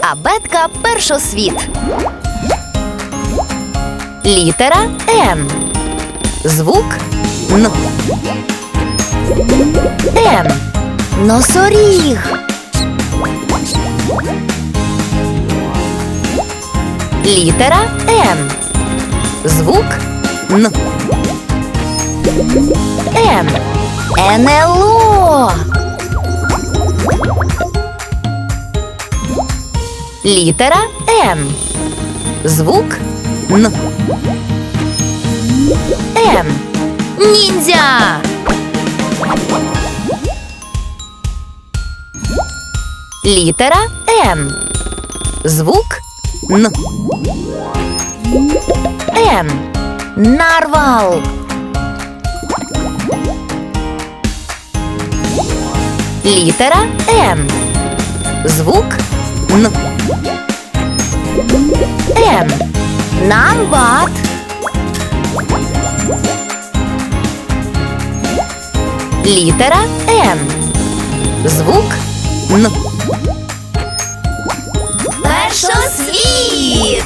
Абетка першосвіт. Літера Н. Звук Н. Н. Носоріг. Літера Н. Звук Н. Н. НЛО. Літера Н. Звук Н. Н. Ніндзя. Літера Н. Звук Н. Н. Нарвал. Літера Н. Звук Н. Н. Нарват. Літера Н. Звук Н. Першосвіт!